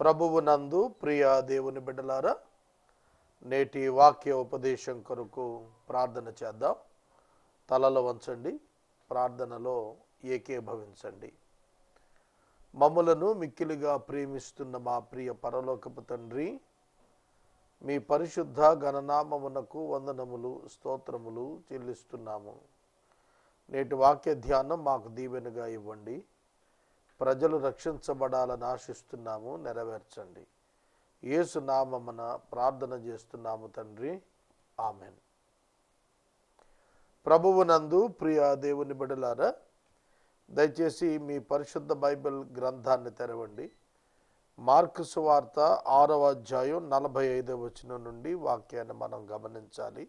ప్రభువు నందు ప్రియ దేవుని బిడ్డలారా నేటి వాక్య ఉపదేశం కొరకు ప్రార్థన చేద్దాం. తలలో వంచండి ప్రార్థనలో ఏకీభవించండి. మమ్మలను మిక్కిలిగా ప్రేమిస్తున్న మా ప్రియ పరలోకపు తండ్రి మీ పరిశుద్ధ గణనామమునకు వందనములు స్తోత్రములు చెల్లిస్తున్నాము. నేటి వాక్య ధ్యానం మాకు దీవెనగా ఇవ్వండి. ప్రజలు రక్షించబడాలని ఆశిస్తున్నాము నెరవేర్చండి. యేసు నామమున ప్రార్థన చేస్తున్నాము తండ్రి. ఆమెన్. ప్రభువునందు ప్రియ దేవుని బిడలారా దయచేసి మీ పరిశుద్ధ బైబిల్ గ్రంథాన్ని తెరవండి. మార్కు సువార్త ఆరవ అధ్యాయం నలభై ఐదవ వచనం నుండి వాక్యాన్ని మనం గమనించాలి.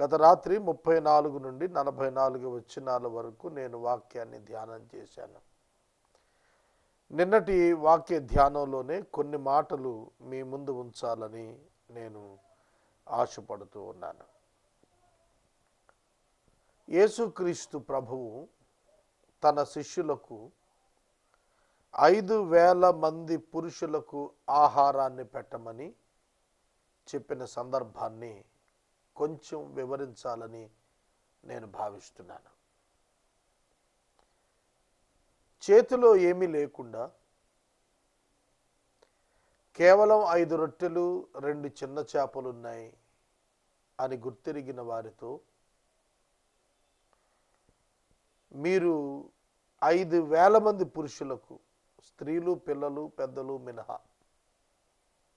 గత రాత్రి ముప్పై నాలుగు నుండి నలభై నాలుగు వచనాల వరకు నేను వాక్యాన్ని ధ్యానం చేశాను. నిన్నటి వాక్య ధ్యానంలోనే కొన్ని మాటలు మీ ముందు ఉంచాలని నేను ఆశపడుతూ ఉన్నాను. యేసుక్రీస్తు ప్రభువు తన శిష్యులకు ఐదు వేల మంది పురుషులకు ఆహారాన్ని పెట్టమని చెప్పిన సందర్భాన్ని కొంచెం వివరించాలని నేను భావిస్తున్నాను. చేతిలో ఏమీ లేకుండా కేవలం ఐదు రొట్టెలు రెండు చిన్న చేపలు ఉన్నాయి అని గుర్తిరిగిన వారితో మీరు ఐదు వేల మంది పురుషులకు స్త్రీలు పిల్లలు పెద్దలు మినహా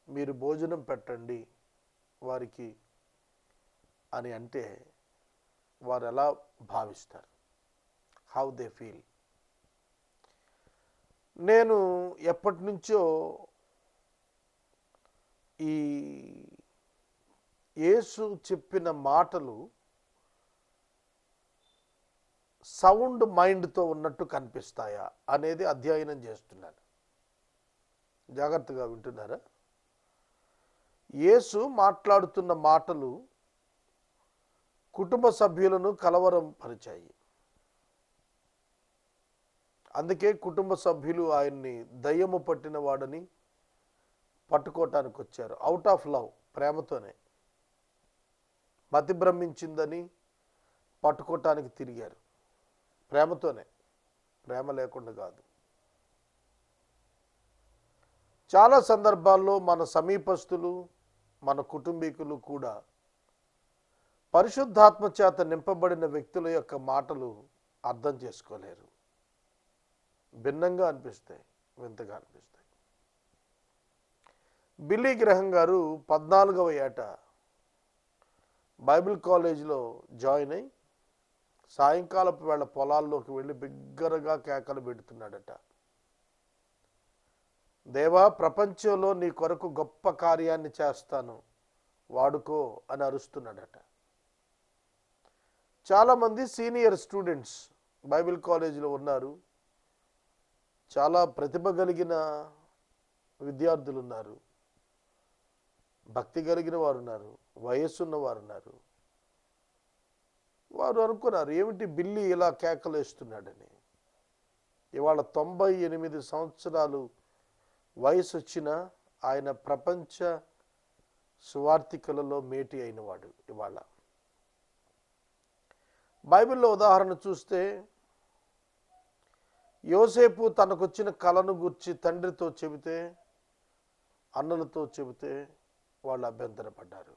మీరు భోజనం పెట్టండి వారికి అని అంటే వారు ఎలా భావిస్తారు? హౌ దే ఫీల్ నేను ఎప్పటి నుంచో ఈ యేసు చెప్పిన మాటలు సౌండ్ మైండ్తో ఉన్నట్టు కనిపిస్తాయా అనేది అధ్యయనం చేస్తున్నాను. జాగ్రత్తగా వింటున్నారా? యేసు మాట్లాడుతున్న మాటలు కుటుంబ సభ్యులను కలవరం పరిచాయి. అందుకే కుటుంబ సభ్యులు ఆయన్ని దయ్యము పట్టిన వాడని పట్టుకోవటానికి వచ్చారు అవుట్ ఆఫ్ లవ్ ప్రేమతోనే మతిభ్రమించిందని పట్టుకోవటానికి తిరిగారు. ప్రేమతోనే. ప్రేమ లేకుండా కాదు. చాలా సందర్భాల్లో మన సమీపస్తులు మన కుటుంబీకులు కూడా పరిశుద్ధాత్మ చేత నింపబడిన వ్యక్తుల యొక్క మాటలు అర్థం చేసుకోలేరు. భిన్నంగా అనిపిస్తాయి వింతగా అనిపిస్తాయి. బిల్లీ గ్రహం గారు పద్నాలుగవ ఏట బైబిల్ కాలేజీలో జాయిన్ అయి సాయంకాలపు వేళ పొలాల్లోకి వెళ్ళి బిగ్గరగా కేకలు పెడుతున్నాడట. దేవా ప్రపంచంలో నీ కొరకు గొప్ప కార్యాన్ని చేస్తాను వాడుకో అని అరుస్తున్నాడట. చాలామంది సీనియర్ స్టూడెంట్స్ బైబిల్ కాలేజీలో ఉన్నారు. చాలా ప్రతిభ కలిగిన విద్యార్థులు ఉన్నారు భక్తి కలిగిన వారు ఉన్నారు వయస్సున్న వారు ఉన్నారు వారు అనుకున్నారు ఏమిటి బిల్లి ఇలా కేకలేస్తున్నాడని? ఇవాళ తొంభై ఎనిమిది సంవత్సరాలు వయసు వచ్చిన ఆయన ప్రపంచ సువార్థికలలో మేటి అయినవాడు ఇవాళ. బైబిల్లో ఉదాహరణ చూస్తే యోసేపు తనకొచ్చిన కళను గుర్చి తండ్రితో చెబితే అన్నలతో చెబితే వాళ్ళు అభ్యంతరపడ్డారు.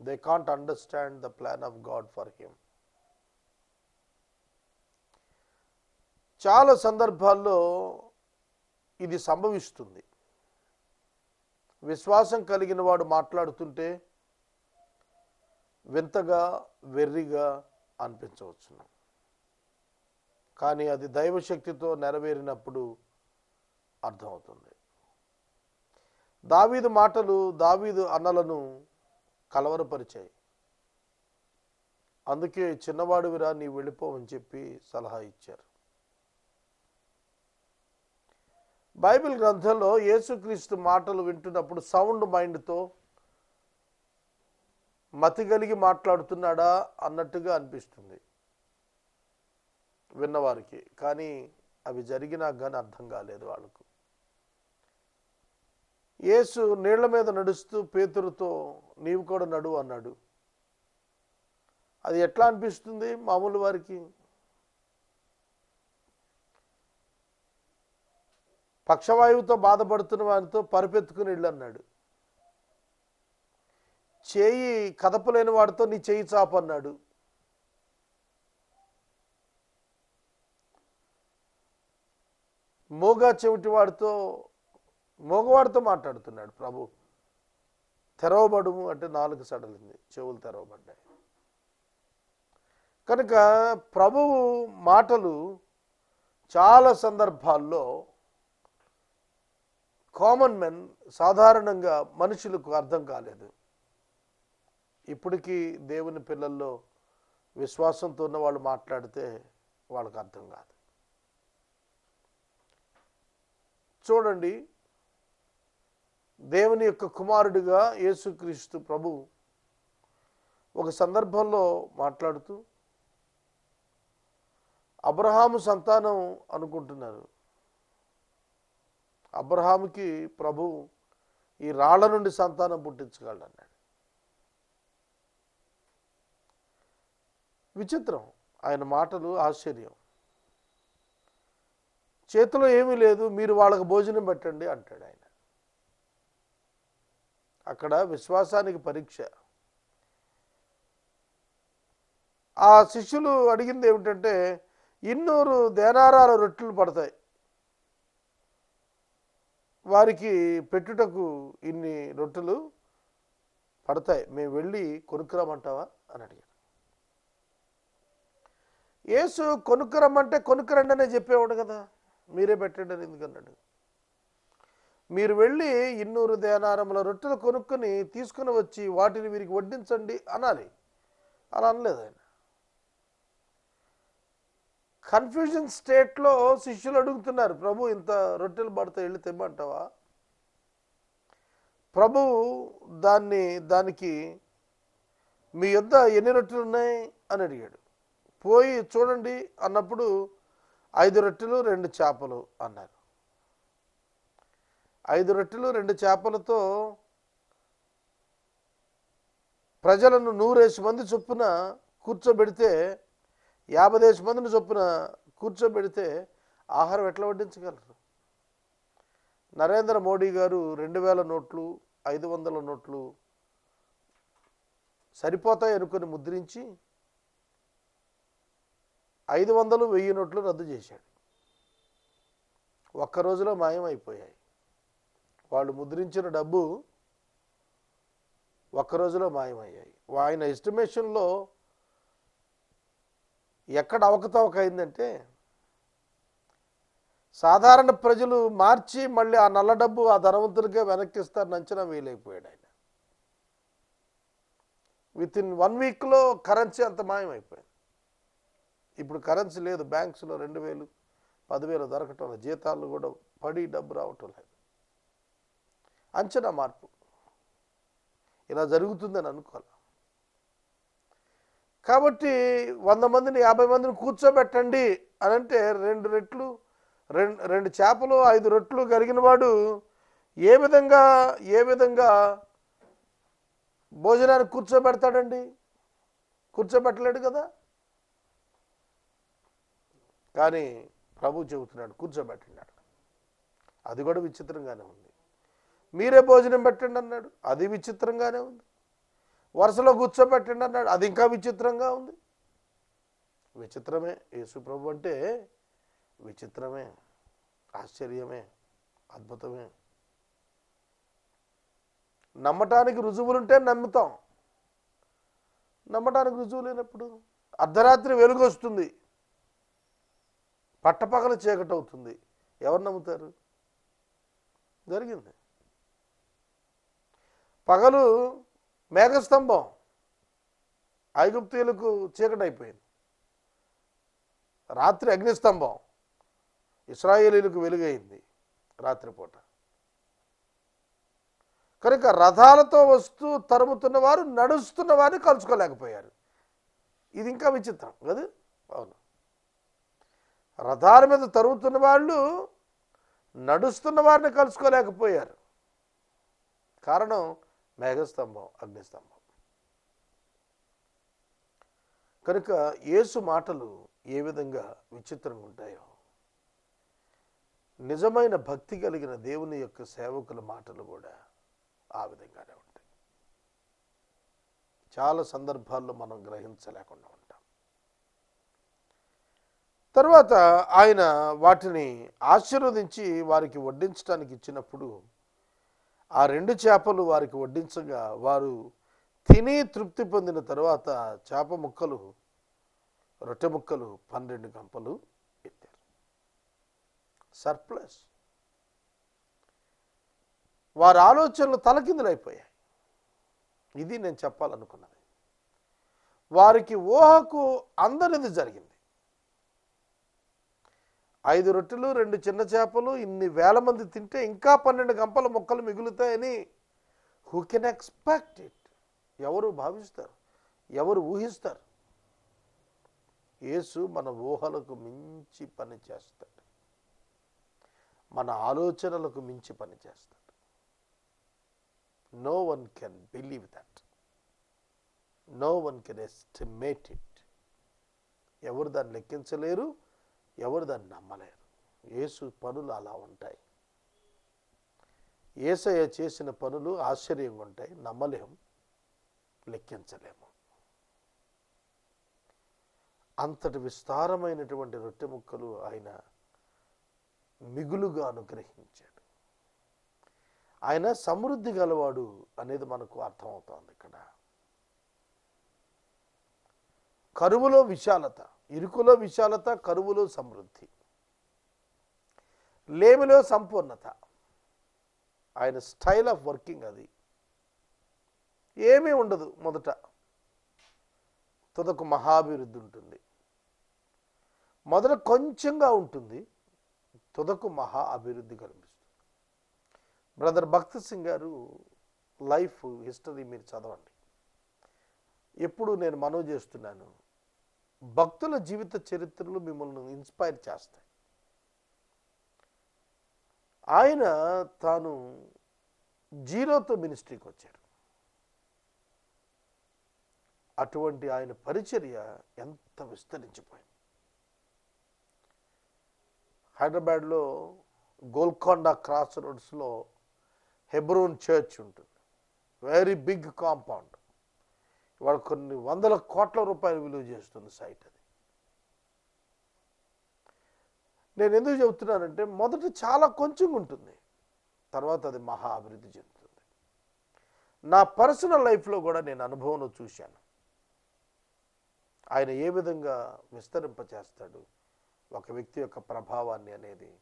They can't understand the plan of God for him చాలా సందర్భాల్లో ఇది సంభవిస్తుంది. విశ్వాసం కలిగిన వాడు మాట్లాడుతుంటే వింతగా వెర్రిగా అనిపించవచ్చును. కానీ అది దైవశక్తితో నెరవేరినప్పుడు అర్థమవుతుంది. దావీదు మాటలు దావీదు అన్నలను కలవరపరిచాయి. అందుకే చిన్నవాడివిరా నీ వెళ్ళిపోవని చెప్పి సలహా ఇచ్చారు. బైబిల్ గ్రంథంలో యేసుక్రీస్తు మాటలు వింటున్నప్పుడు సౌండ్ మైండ్తో మతి కలిగి మాట్లాడుతున్నాడా అన్నట్టుగా అనిపిస్తుంది. విన్నవారికి. కానీ అవి జరిగినా కానీ అర్థం కాలేదు వాళ్ళకు. యేసు నీళ్ళ మీద నడుస్తూ పేతురుతో నీవు కూడా నడువు అన్నాడు. అది ఎట్లా అనిపిస్తుంది మామూలు వారికి? పక్షవాయువుతో బాధపడుతున్న వారితో పరిపెత్తుకుని ఇళ్ళు అన్నాడు. చేయి కదపలేని వాడితో నీ చేయి చాపన్నాడు. మోగా చెవిటి వాడితో మోగవాడితో మాట్లాడుతున్నాడు ప్రభు. తెరవబడుము అంటే నాలుగు సడలింది చెవులు తెరవబడ్డాయి. కనుక ప్రభువు మాటలు చాలా సందర్భాల్లో కామన్ మెన్ సాధారణంగా మనుషులకు అర్థం కాలేదు. ఇప్పటికీ దేవుని పిల్లల్లో విశ్వాసంతో ఉన్న వాళ్ళు మాట్లాడితే వాళ్ళకి అర్థం కాదు. చూడండి. దేవుని యొక్క కుమారుడిగా యేసుక్రీస్తు ప్రభు ఒక సందర్భంలో మాట్లాడుతూ అబ్రహాము సంతానం అనుకుంటున్నారు. అబ్రహాముకి ప్రభు ఈ రాళ్ళ నుండి సంతానం పుట్టించగలడు అన్నాడు విచిత్రం. ఆయన మాటలు ఆశ్చర్యం. చేతిలో ఏమీ లేదు మీరు వాళ్ళకు భోజనం పెట్టండి అంటాడు ఆయన. అక్కడ విశ్వాసానికి పరీక్ష. ఆ శిష్యులు అడిగింది ఏమిటంటే ఇన్నూరు దేనారాల రొట్టెలు పడతాయి. వారికి పెట్టుటకు ఇన్ని రొట్టెలు పడతాయి. మేము వెళ్ళి కొనుక్కురమ్మంటావా? అని అడిగాడు. యేసు కొనుక్కురమ్మంటే కొనుక్కురండి అనే చెప్పేవాడు కదా. మీరే పెట్టండి అని ఎందుకన్నాడు మీరు వెళ్ళి ఇన్నూరు దేనారముల రొట్టెలు కొనుక్కొని తీసుకుని వచ్చి వాటిని వీరికి వడ్డించండి అనాలి. అలా అనలేదు ఆయన. కన్ఫ్యూజన్ స్టేట్లో శిష్యులు అడుగుతున్నారు ప్రభు ఇంత రొట్టెలు పడితే వెళ్ళి తెమ్మంటావా? ప్రభు దాన్ని దానికి మీ యొద్ద ఎన్ని రొట్టెలు ఉన్నాయి? అని అడిగాడు. పోయి చూడండి అన్నప్పుడు ఐదు రొట్టెలు రెండు చేపలు అన్నారు. ఐదు రొట్టెలు రెండు చేపలతో ప్రజలను నూరేసి మంది చొప్పున కూర్చోబెడితే యాభై మందిని చొప్పున కూర్చోబెడితే ఆహారం ఎట్లా వడ్డించగలరు? నరేంద్ర మోడీ గారు రెండు వేల నోట్లు ఐదు వందల నోట్లు సరిపోతాయి అనుకుని ముద్రించి ఐదు వందలు వెయ్యి నోట్లు రద్దు చేశాడు. ఒక్క రోజులో మాయమైపోయాయి. వాళ్ళు ముద్రించిన డబ్బు ఒక్క రోజులో మాయమయ్యాయి. ఆయన ఎస్టిమేషన్లో ఎక్కడ అవకతవక అయిందంటే సాధారణ ప్రజలు మార్చి మళ్ళీ ఆ నల్ల డబ్బు ఆ ధనవంతులకే వెనక్కిస్తారని అంచనా వేయలేకపోయాడు ఆయన. విత్ ఇన్ వన్ వీక్లో కరెన్సీ అంత మాయమైపోయింది. ఇప్పుడు కరెన్సీ లేదు బ్యాంక్స్లో రెండు వేలు పదివేలు దొరకటం లేదు జీతాలు కూడా పడి డబ్బు రావటం లేదు. అంచనా మార్పు. ఇలా జరుగుతుందని అనుకోవాలి? కాబట్టి వంద మందిని యాభై మందిని కూర్చోబెట్టండి అని అంటే రెండు రెట్లు రెండు రెండు చేపలు ఐదు రొట్లు కలిగిన వాడు ఏ విధంగా ఏ విధంగా భోజనానికి కూర్చోబెడతాడండి? కూర్చోబెట్టలేడు కదా? కానీ ప్రభు చెబుతున్నాడు కూర్చోబెట్టినాడు అది కూడా విచిత్రంగానే ఉంది. మీరే భోజనం పెట్టండి అన్నాడు. అది విచిత్రంగానే ఉంది. వరుసలో కూర్చోబెట్టండి అన్నాడు. అది ఇంకా విచిత్రంగా ఉంది. విచిత్రమే. యేసు ప్రభు అంటే విచిత్రమే ఆశ్చర్యమే అద్భుతమే. నమ్మటానికి రుజువులుంటే నమ్ముతాం. నమ్మటానికి రుజువు లేనప్పుడు అర్ధరాత్రి వెలుగు వస్తుంది పట్టపగల చీకటి అవుతుంది ఎవరు నమ్ముతారు? జరిగింది. పగలు మేఘస్తంభం. ఐగుప్తీయులకు చీకటి అయిపోయింది రాత్రి అగ్నిస్తంభం. ఇస్రాయేలీలకు వెలుగైంది రాత్రిపూట. కనుక రథాలతో వస్తూ తరుముతున్న వారు నడుస్తున్న వారిని కలుసుకోలేకపోయారు. ఇది ఇంకా విచిత్రం కదా? అవును. రథాల మీద తరుగుతున్న వాళ్ళు నడుస్తున్న వారిని కలుసుకోలేకపోయారు. కారణం మేఘస్తంభం అగ్నిస్తంభం. కనుక యేసు మాటలు ఏ విధంగా విచిత్రంగా ఉంటాయో నిజమైన భక్తి కలిగిన దేవుని యొక్క సేవకుల మాటలు కూడా ఆ విధంగానే ఉంటాయి. చాలా సందర్భాల్లో మనం గ్రహించలేకుండా తర్వాత ఆయన వాటిని ఆశీర్వదించి వారికి వడ్డించడానికి ఇచ్చినప్పుడు ఆ రెండు చేపలు వారికి వడ్డించగా వారు తిని తృప్తి పొందిన తర్వాత చేప ముక్కలు రొట్టె ముక్కలు పన్నెండు గంపలు ఎత్తారు. సర్ప్లస్. వారి ఆలోచనలు తలకిందులైపోయాయి. ఇది నేను చెప్పాలనుకున్నది. వారికి ఊహకు అందరిది జరిగింది. ఐదు రొట్టెలు రెండు చిన్న చేపలు ఇన్ని వేల మంది తింటే ఇంకా పన్నెండు గంపల మొక్కలు మిగులుతాయని. హూ కెన్ ఎక్స్పెక్ట్ ఇట్ ఎవరు భావిస్తారు? ఎవరు ఊహిస్తారు? యేసు మన ఊహలకు మించి పని చేస్తాడు. మన ఆలోచనలకు మించి పని చేస్తాడు. No one can believe that no one can estimate it ఎవరు దాన్ని లెక్కించలేరు? ఎవరు దాన్ని నమ్మలేరు. యేసు పనులు అలా ఉంటాయి. ఏసయ్య చేసిన పనులు ఆశ్చర్యంగా ఉంటాయి. నమ్మలేము లెక్కించలేము. అంతటి విస్తారమైనటువంటి రొట్టె ముక్కలు ఆయన మిగులుగా అనుగ్రహించాడు. ఆయన సమృద్ధి గలవాడు అనేది మనకు అర్థమవుతోంది ఇక్కడ. కరువులో విశాలత ఇరుకులో విశాలత కరువులో సమృద్ధి. లేమిలో సంపూర్ణత. ఆయన స్టైల్ ఆఫ్ వర్కింగ్ అది. ఏమీ ఉండదు మొదట. తుదకు మహాభివృద్ధి ఉంటుంది. మొదట కొంచెంగా ఉంటుంది. తుదకు మహా అభివృద్ధి కనిపిస్తుంది బ్రదర్ భక్త్ సింగ్ గారు లైఫ్ హిస్టరీ మీరు చదవండి. ఎప్పుడు నేను మనవి చేస్తున్నాను. భక్తుల జీవిత చరిత్రలు మిమ్మల్ని ఇన్స్పైర్ చేస్తాయి. ఆయన తాను జీరోతో మినిస్ట్రీకి వచ్చారు. అటువంటి ఆయన పరిచర్య ఎంత విస్తరించిపోయింది. హైదరాబాద్లో గోల్కొండ క్రాస్ రోడ్స్లో హెబ్రోన్ చర్చ్ ఉంటుంది. Very big compound. ఇవాళ కొన్ని వందల కోట్ల రూపాయలు విలువ చేస్తుంది సైట్ అది. నేను ఎందుకు చెబుతున్నానంటే మొదట చాలా కొంచెం ఉంటుంది. తర్వాత అది మహా అభివృద్ధి చెందుతుంది. నా పర్సనల్ లైఫ్లో కూడా నేను అనుభవంలో చూశాను. ఆయన ఏ విధంగా విస్తరింపచేస్తాడు ఒక వ్యక్తి యొక్క ప్రభావాన్ని అనేది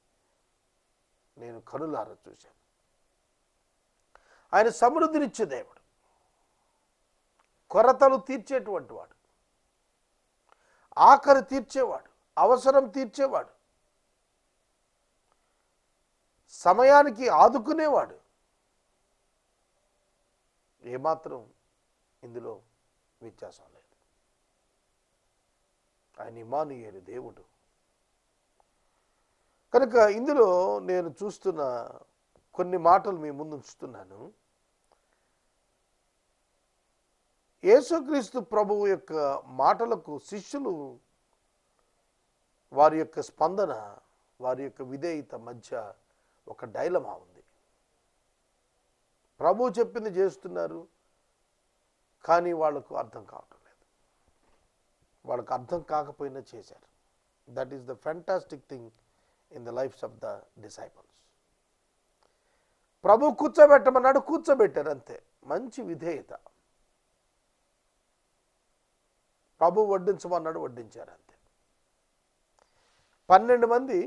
నేను కనులారా చూశాను. ఆయన సమృద్ధినిచ్చే దేవుడు. కొరతలు తీర్చేటువంటి వాడు. ఆఖరి తీర్చేవాడు అవసరం తీర్చేవాడు. సమయానికి ఆదుకునేవాడు. ఏమాత్రం ఇందులో వ్యత్యాసం లేదు. ఆయన ఇమానుయేలు దేవుడు. కనుక ఇందులో నేను చూస్తున్న కొన్ని మాటలు మీ ముందు ఉంచుతున్నాను. యేసుక్రీస్తు ప్రభువు యొక్క మాటలకు శిష్యులు వారి యొక్క స్పందన వారి యొక్క విధేయత మధ్య ఒక డైలమా ఉంది. ప్రభు చెప్పింది చేస్తున్నారు కానీ వాళ్ళకు అర్థం కావటం లేదు. వాళ్ళకు అర్థం కాకపోయినా చేశారు. That is the fantastic thing in the lives of the disciples ప్రభు కూర్చోబెట్టమన్నాడు కూర్చోబెట్టారు అంతే. మంచి విధేయత. ప్రభు వడ్డించమన్నాడు వడ్డించారు అంతే పన్నెండు మంది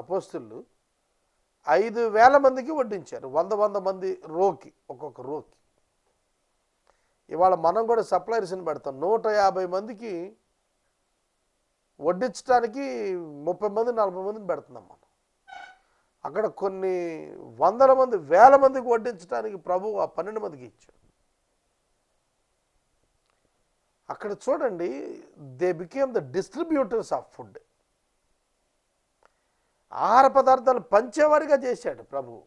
అపోస్తులు ఐదు వేల మందికి వడ్డించారు వంద వంద మంది రోకి ఒక్కొక్క రోకి. ఇవాళ మనం కూడా సప్లైర్స్ని పెడతాం నూట యాభై మందికి వడ్డించడానికి ముప్పై మంది నలభై మందిని పెడుతున్నాం మనం. అక్కడ కొన్ని వందల మంది వేల మందికి వడ్డించడానికి ప్రభు ఆ పన్నెండు మందికి ఇచ్చాడు. అక్కడ చూడండి they became the distributors of food ఆహార పదార్థాలు పంచేవారిగా చేశాడు ప్రభు.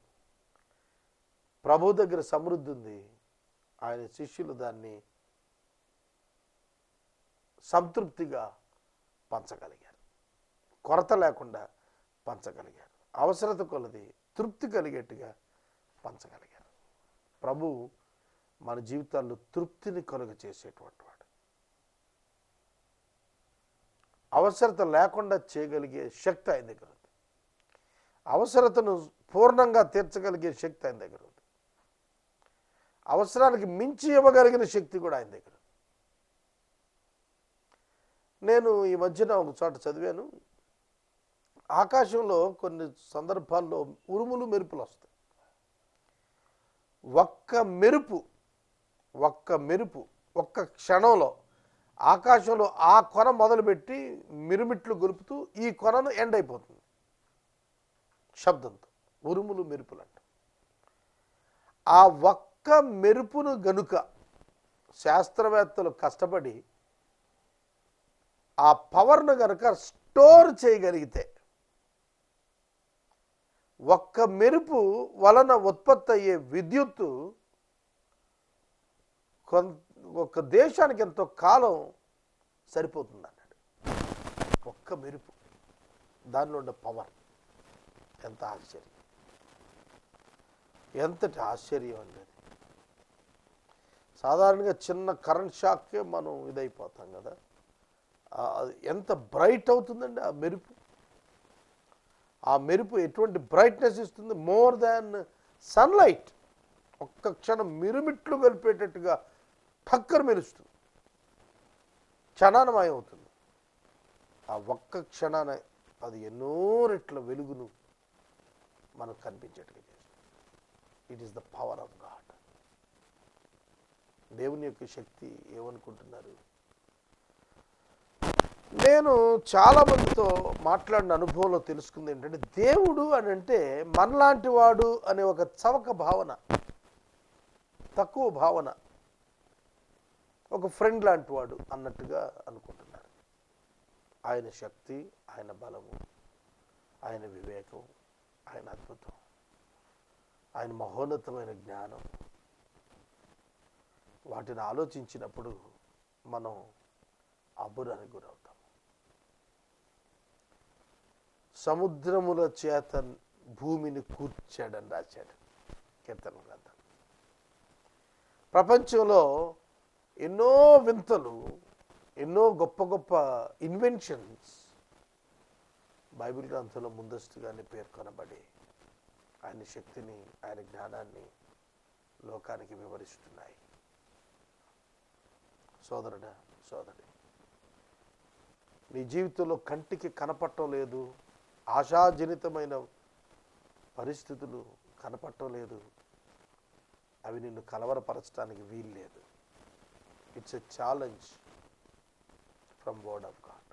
ప్రభు దగ్గర సమృద్ధి ఉంది. ఆయన శిష్యులు దాన్ని సంతృప్తిగా పంచగలిగారు. కొరత లేకుండా పంచగలిగారు. అవసరత కొలది తృప్తి కలిగేట్టుగా పంచగలిగారు. ప్రభు మన జీవితాల్లో తృప్తిని కలుగ చేసేటువంటి వాడు. అవసరత లేకుండా చేయగలిగే శక్తి ఆయన దగ్గర ఉంది. అవసరతను పూర్ణంగా తీర్చగలిగే శక్తి ఆయన దగ్గర ఉంది. అవసరానికి మించి ఇవ్వగలిగిన శక్తి కూడా ఆయన దగ్గర నేను ఈ మధ్యన ఒక చోట చదివాను. ఆకాశంలో కొన్ని సందర్భాల్లో ఉరుములు మెరుపులు వస్తాయి. ఒక్క మెరుపు ఒక్క మెరుపు ఒక్క క్షణంలో ఆకాశంలో ఆ కొన మొదలుపెట్టి మిరుమిట్లు గొలుపుతూ ఈ కొనను ఎండ్ అయిపోతుంది. శబ్దంతో ఉరుములు మెరుపులు అంట ఆ ఒక్క మెరుపును గనుక శాస్త్రవేత్తలు కష్టపడి ఆ పవర్ను గనుక స్టోర్ చేయగలిగితే ఒక్క మెరుపు వలన ఉత్పత్తి అయ్యే విద్యుత్తు కొంత ఒక దేశానికి ఎంతో కాలం సరిపోతుంది అన్నాడు. ఒక్క మెరుపు దానిలో ఉన్న పవర్ ఎంత ఆశ్చర్యం. ఎంతటి ఆశ్చర్యం అండి అది. సాధారణంగా చిన్న కరెంట్ షాక్కే మనం ఇదైపోతాం కదా. అది ఎంత బ్రైట్ అవుతుందండి ఆ మెరుపు? ఆ మెరుపు ఎటువంటి బ్రైట్నెస్ ఇస్తుంది? మోర్ దాన్ సన్లైట్ ఒక్క క్షణం మిరుమిట్లు కలిపేటట్టుగా టక్కర్ మెరుస్తుంది. క్షణాన అవుతుంది. ఆ ఒక్క క్షణాన అది ఎన్నో రెట్ల వెలుగును మనకు కనిపించేట్టుగా చేస్తుంది. It is the power of God దేవుని యొక్క శక్తి ఏమనుకుంటున్నారు? నేను చాలా మందితో మాట్లాడిన అనుభవంలో తెలుసుకుంది ఏంటంటే దేవుడు అని అంటే మనలాంటి వాడు అనే ఒక చవక భావన తక్కువ భావన. ఒక ఫ్రెండ్ లాంటి వాడు అన్నట్టుగా అనుకుంటున్నారు. ఆయన శక్తి ఆయన బలము ఆయన వివేకం ఆయన అద్భుతం ఆయన మహోన్నతమైన జ్ఞానం. వాటిని ఆలోచించినప్పుడు మనం అబురానికి గురవుతాం. సముద్రముల చేత భూమిని కూర్చాడని రాశాడు కీర్తన గ్రంథం. ప్రపంచంలో ఎన్నో వింతలు ఎన్నో గొప్ప గొప్ప ఇన్వెన్షన్స్ బైబిల్ గ్రంథంలో ముందస్తుగానే పేర్కొనబడి ఆయన శక్తిని ఆయన జ్ఞానాన్ని లోకానికి వివరిస్తున్నాయి. సోదరుడా సోదరి నీ జీవితంలో కంటికి కనపట్టం లేదు ఆశాజనితమైన పరిస్థితులు కనపట్టం లేదు అవి నిన్ను కలవరపరచడానికి వీలు లేదు it's a challenge from word of God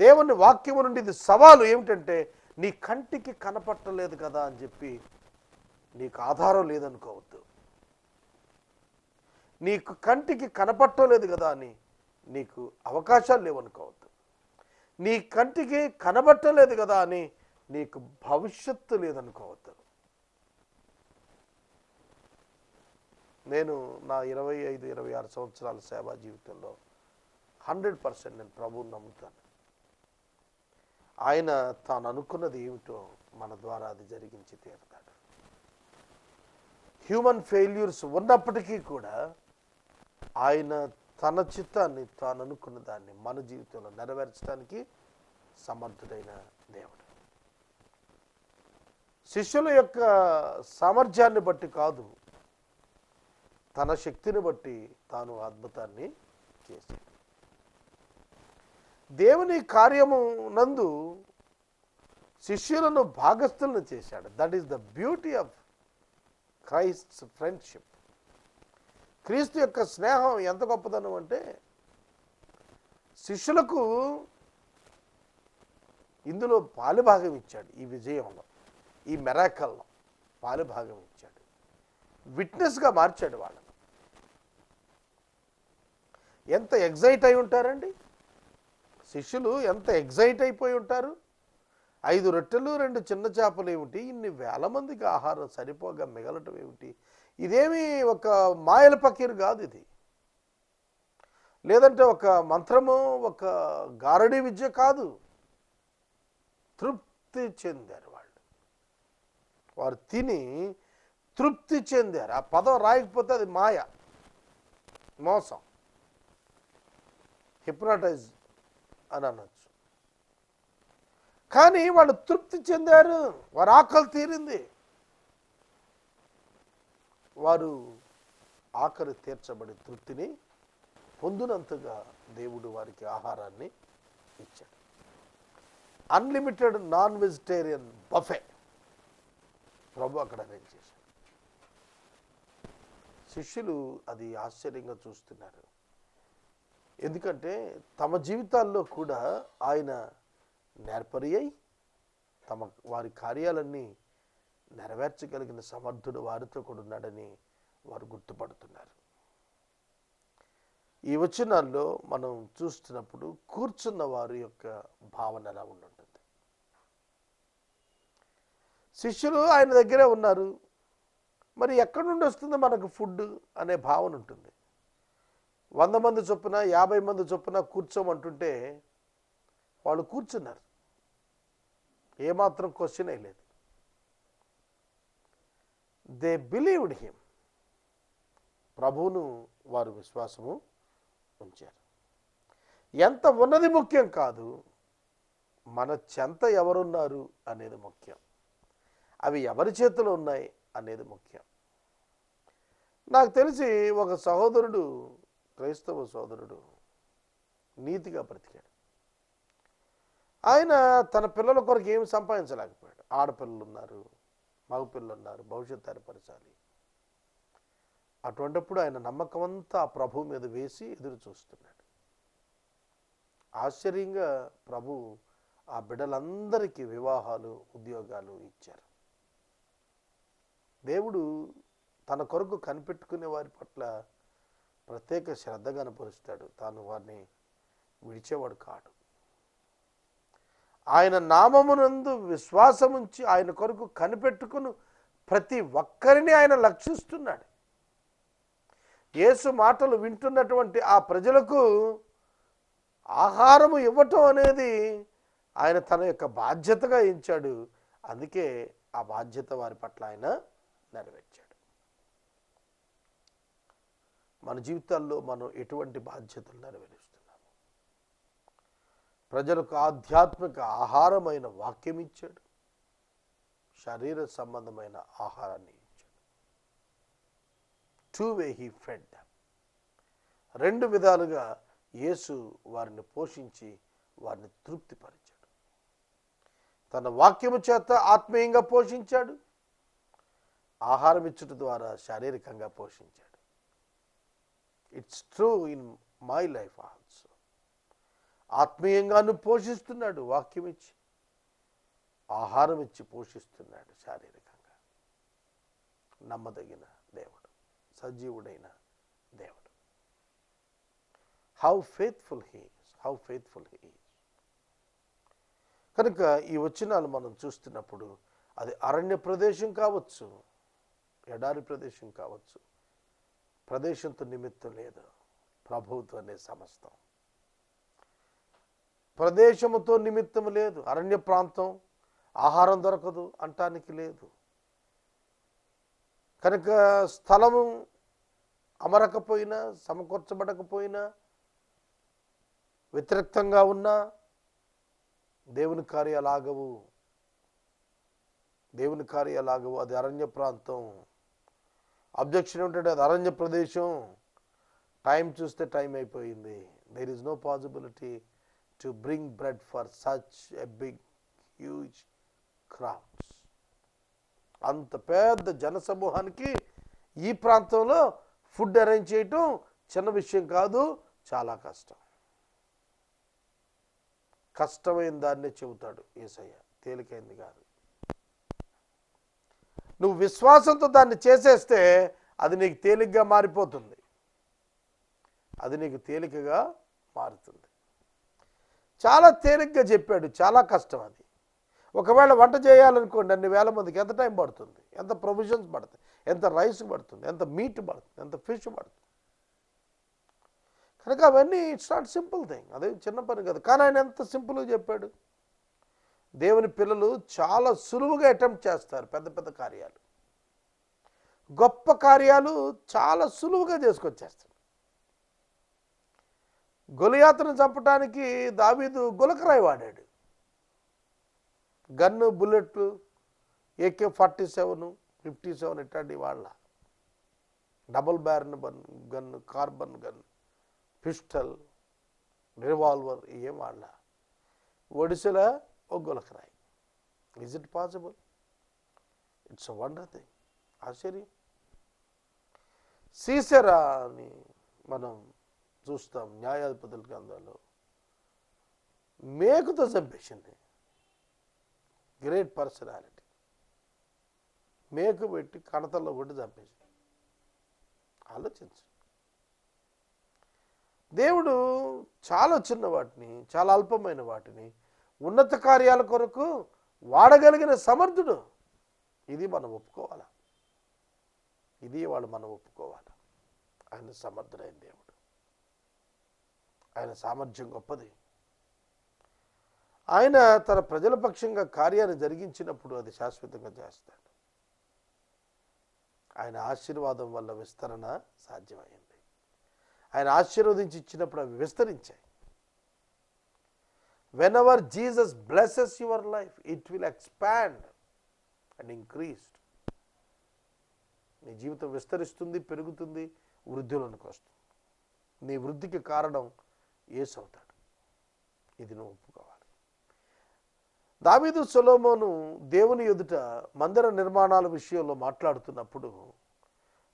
దేవుని వాక్యము నుండి ఇది సవాలు ఏమిటంటే నీ కంటికి కనపట్టలేదు కదా అని చెప్పి నీకు ఆధారం లేదనుకోవద్దు. నీకు కంటికి కనపట్టలేదు కదా అని నీకు అవకాశాలు లేవనుకోవద్దు. నీ కంటికి కనబట్టలేదు కదా అని నీకు భవిష్యత్తు లేదనుకోవద్దు. నేను నా ఇరవై ఐదు ఇరవై ఆరు సంవత్సరాల సేవా జీవితంలో హండ్రెడ్ పర్సెంట్ నేను ప్రభువుని నమ్ముతాను. ఆయన తాను అనుకున్నది ఏమిటో మన ద్వారా అది జరిగించి తీరుతాడు. హ్యూమన్ ఫెయిల్యూర్స్ ఉన్నప్పటికీ కూడా ఆయన తన చిత్తాన్ని తాను అనుకున్న దాన్ని మన జీవితంలో నెరవేర్చడానికి సమర్థుడైన దేవుడు. శిష్యుల యొక్క సామర్థ్యాన్ని బట్టి కాదు తన శక్తిని బట్టి తాను అద్భుతాన్ని చేశాడు. దేవుని కార్యము నందు శిష్యులను భాగస్థులను చేశాడు. That is the beauty of Christ friendship క్రీస్తు యొక్క స్నేహం ఎంత గొప్పదనం అంటే శిష్యులకు ఇందులో పాలుభాగం ఇచ్చాడు ఈ విజయంలో. ఈ మెరాకల్లో పాలుభాగం ఇచ్చాడు. విట్నెస్గా మార్చాడు వాళ్ళని. ఎంత ఎగ్జైట్ అయి ఉంటారండి? శిష్యులు ఎంత ఎగ్జైట్ అయిపోయి ఉంటారు? ఐదు రొట్టెలు రెండు చిన్న చేపలు ఏమిటి? ఇన్ని వేల మందికి ఆహారం సరిపోగా మిగలటం ఏమిటి? ఇదేమి ఒక మాయల పకీరు కాదు ఇది. లేదంటే ఒక మంత్రము ఒక గారడీ విద్య కాదు. తృప్తి చెందారు వాళ్ళు. వారు తిని తృప్తి చెందారు. ఆ పదం రాయకపోతే అది మాయ మోసం. హిప్నాటైజ్ అని అనొచ్చు. కానీ వాళ్ళు తృప్తి చెందారు వారు ఆకలి తీరింది. వారు ఆకలి తీర్చబడి తృప్తిని పొందినంతగా దేవుడు వారికి ఆహారాన్ని ఇచ్చాడు. అన్లిమిటెడ్ నాన్ వెజిటేరియన్ బఫే ప్రభు అక్కడ అరేంజ్ చేశాడు శిష్యులు అది ఆశ్చర్యంగా చూస్తున్నారు. ఎందుకంటే తమ జీవితాల్లో కూడా ఆయన నేర్పరి అయి తమ వారి కార్యాలన్నీ నెరవేర్చగలిగిన సమర్థుడు వారితో కూడా ఉన్నాడని వారు గుర్తుపడుతున్నారు. ఈ వచనాల్లో మనం చూస్తున్నప్పుడు కూర్చున్న వారి యొక్క భావన ఎలా ఉండుంటుంది? శిష్యులు ఆయన దగ్గరే ఉన్నారు. మరి ఎక్కడి నుండి వస్తుంది మనకు ఫుడ్ అనే భావన ఉంటుంది. వంద మంది చొప్పున యాభై మంది చొప్పున కూర్చోమంటుంటే వాళ్ళు కూర్చున్నారు. ఏమాత్రం క్వశ్చన్ లేదు. దే బిలీవ్డ్ హిమ్ ప్రభువును వారు విశ్వాసము ఉంచారు. ఎంత ఉన్నది ముఖ్యం కాదు మన చెంత ఎవరున్నారు అనేది ముఖ్యం. అవి ఎవరి చేతిలో ఉన్నాయి అనేది ముఖ్యం. నాకు తెలిసి ఒక సహోదరుడు క్రైస్తవ సోదరుడు నీతిగా బ్రతికాడు. ఆయన తన పిల్లల కొరకు ఏమి సంపాదించలేకపోయాడు. ఆడపిల్లలు ఉన్నారు మగపిల్లలు ఉన్నారు భవిష్యత్తు ఏర్పరచాలి. అటువంటిప్పుడు ఆయన నమ్మకం అంతా ఆ ప్రభు మీద వేసి ఎదురు చూస్తున్నాడు ఆశ్చర్యంగా ప్రభు ఆ బిడ్డలందరికీ వివాహాలు ఉద్యోగాలు ఇచ్చారు. దేవుడు తన కొరకు కనిపెట్టుకునే వారి పట్ల ప్రత్యేక శ్రద్ధ కనపరుస్తాడు తాను వారిని విడిచేవాడు కాడు. ఆయన నామమునందు విశ్వాసముంచి ఆయన కొరకు కనిపెట్టుకుని ప్రతి ఒక్కరిని ఆయన లక్షిస్తున్నాడు. యేసు మాటలు వింటున్నటువంటి ఆ ప్రజలకు ఆహారము ఇవ్వటం అనేది ఆయన తన యొక్క బాధ్యతగా ఎంచాడు. అందుకే ఆ బాధ్యత వారి పట్ల ఆయన నెరవేర్చాడు. మన జీవితాల్లో మనం ఎటువంటి బాధ్యతలు నెరవేరుస్తున్నాము? ప్రజలకు ఆధ్యాత్మిక ఆహారమైన వాక్యం ఇచ్చాడు. శరీర సంబంధమైన ఆహారాన్ని ఇచ్చాడు. టూ వే హీ ఫెడ్ రెండు విధాలుగా యేసు వారిని పోషించి వారిని తృప్తిపరిచాడు. తన వాక్యము చేత ఆత్మీయంగా పోషించాడు. ఆహారం ఇచ్చుట ద్వారా శారీరకంగా పోషించాడు. It's true in my life also ఆత్మీయంగాను పోషిస్తున్నాడు వాక్యం ఇచ్చి ఆహారం ఇచ్చి పోషిస్తున్నాడు శారీరకంగా. నమ్మదగిన దేవుడు సజీవుడైన దేవుడు. How faithful he how faithful he కనుక ఈ వచనాలు మనం చూస్తున్నప్పుడు అది అరణ్య ప్రదేశం కావచ్చు ఎడారి ప్రదేశం కావచ్చు ప్రదేశంతో నిమిత్తం లేదు. ప్రభుత్వనే సమస్తం. ప్రదేశముతో నిమిత్తం లేదు. అరణ్య ప్రాంతం ఆహారం దొరకదు అంటానికి లేదు. కనుక స్థలము అమరకపోయినా సమకూర్చబడకపోయినా వ్యతిరేక్తంగా ఉన్నా దేవుని కార్యాలాగవు దేవుని కార్యాలాగవు అది అరణ్య ప్రాంతం. అబ్జెక్షన్ ఏమిటంటే అది అరణ్య ప్రదేశం. టైం చూస్తే టైం అయిపోయింది. There is no possibility to bring bread for such a big huge crowds అంత పెద్ద జనసమూహానికి ఈ ప్రాంతంలో ఫుడ్ అరేంజ్ చేయటం చిన్న విషయం కాదు చాలా కష్టం. కష్టమైన దాన్నే చెబుతాడు ఏసయ్య. తేలికైంది కాదు. నువ్వు విశ్వాసంతో దాన్ని చేసేస్తే అది నీకు తేలిగ్గా మారిపోతుంది. అది నీకు తేలికగా మారుతుంది. చాలా తేలిగ్గా చెప్పాడు. చాలా కష్టం అది. ఒకవేళ వంట చేయాలనుకోండి అన్ని వేల మందికి ఎంత టైం పడుతుంది? ఎంత ప్రొవిజన్స్ పడుతుంది? ఎంత రైస్ పడుతుంది? ఎంత మీట్ పడుతుంది? ఎంత ఫిష్ పడుతుంది? కనుక అవన్నీ ఇట్స్ నాట్ సింపుల్ థింగ్. అదే చిన్న పని కాదు. కానీ ఆయన ఎంత సింపుల్గా చెప్పాడు? దేవుని పిల్లలు చాలా సులువుగా అటెంప్ట్ చేస్తారు పెద్ద పెద్ద కార్యాలు. గొప్ప కార్యాలు చాలా సులువుగా చేసుకొచ్చేస్తారు. గొలియాతను చంపడానికి దావీదు గులకరాయి వాడాడు. గన్ను బుల్లెట్లు AK forty seven fifty seven ఇట్లాంటి వాళ్ళ. Double barrel bun gun carbine gun pistol revolver ఏం వాళ్ళ. ఒడిశల ఒక గులకరాయి is it possible it's wonder thing ఆశ్చర్యం. సీసెరా అని మనం చూస్తాం న్యాయాధిపతుల గ్రంథంలో మేకుతో చంపేసింది. గ్రేట్ పర్సనాలిటీ మేకు పెట్టి కడతల్లో కొట్టి చంపేసింది. ఆలోచించు. దేవుడు చాలా చిన్న వాటిని చాలా అల్పమైన వాటిని ఉన్నత కార్యాల కొరకు వాడగలిగిన సమర్థుడు. ఇది మనం ఒప్పుకోవాలా? ఇది వాళ్ళు మనం ఒప్పుకోవాలి? ఆయన సమర్థుడైన దేవుడు. ఆయన సామర్థ్యం గొప్పది. ఆయన తన ప్రజల పక్షంగా కార్యాన్ని జరిగించినప్పుడు అది శాశ్వతంగా చేస్తాడు. ఆయన ఆశీర్వాదం వల్ల విస్తరణ సాధ్యమైంది. ఆయన ఆశీర్వదించి ఇచ్చినప్పుడు అవి విస్తరించాయి. Whenever Jesus blesses your life it will expand and నీ జీవితం విస్తరిస్తుంది పెరుగుతుంది వృద్ధిలోనికి వస్తుంది. నీ వృద్ధికి కారణం ఏసు అవుతాడు. ఇది నువ్వు ఒప్పుకోవాలి. దావీదు సొలోమోను దేవుని ఎదుట మందిర నిర్మాణాల విషయంలో మాట్లాడుతున్నప్పుడు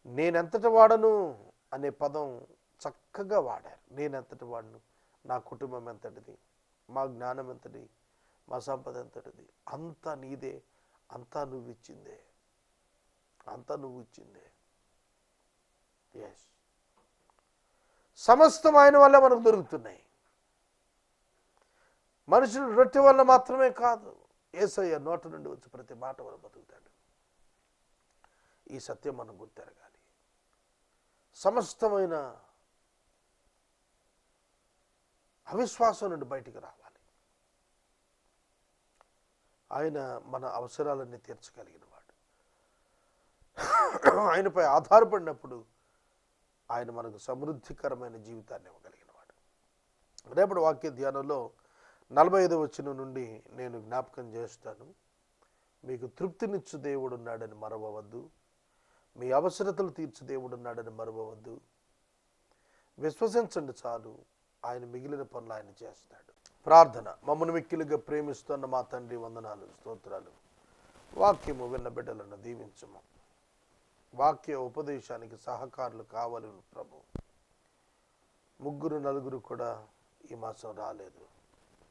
నేనెంతటి వాడను? అనే పదం చక్కగా వాడారు. నేనెంతటి వాడను? నా కుటుంబం ఎంతటిది? మా జ్ఞానం ఎంతటి మా సంపద ఎంతటిది? అంతా నీదే అంతా నువ్వు ఇచ్చిందే. అంతా నువ్వు ఇచ్చిందే. ఎస్ సమస్తం ఆయన వల్ల మనకు దొరుకుతున్నాయి. మనుషులు రొట్టె వల్ల మాత్రమే కాదు. ఏసయ్య నోట నుండి వచ్చి ప్రతి మాట వల్ల బతుకుతాడు. ఈ సత్యం మనం గుర్తెరగాలి. సమస్తమైన అవిశ్వాసం నుండి బయటికి రావాలి. ఆయన మన అవసరాలన్నీ తీర్చగలిగిన వాడు ఆయనపై ఆధారపడినప్పుడు ఆయన మనకు సమృద్ధికరమైన జీవితాన్ని ఇవ్వగలిగిన వాడు రేపటి వాక్య ధ్యానంలో నలభై ఐదు వచ్చిన నుండి నేను జ్ఞాపకం చేస్తాను. మీకు తృప్తినిచ్చు దేవుడు ఉన్నాడని మరవవద్దు. మీ అవసరతలు తీర్చు దేవుడు ఉన్నాడని మరవవద్దు. విశ్వసించండి చాలు. ఆయన మిగిలిన పనులు ఆయన చేస్తాడు. ప్రార్థన. మమ్మను మిక్కిలుగా ప్రేమిస్తున్న మా తండ్రి వందనాలు స్తోత్రాలు. వాక్యము విన్న బిడ్డలను దీవించము. వాక్య ఉపదేశానికి సహకారులు కావాలి ప్రభు. ముగ్గురు నలుగురు కూడా ఈ మాసం రాలేదు.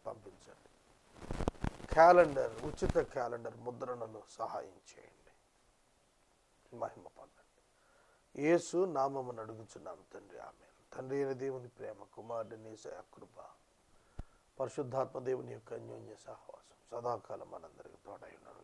పంపించండి. క్యాలెండర్ ఉచిత క్యాలెండర్ ముద్రణలో సహాయం చేయండి. మహిమ పొందండి. యేసు నామమును అడుగుచున్నాము తండ్రి. ఆమె తండ్రి అయిన దేవుని ప్రేమ కుమారుడిని కృప పరిశుద్ధాత్మ దేవుని యొక్క అన్యోన్య సహవాసం సదాకాలం మనందరికీ తోడై ఉన్నాను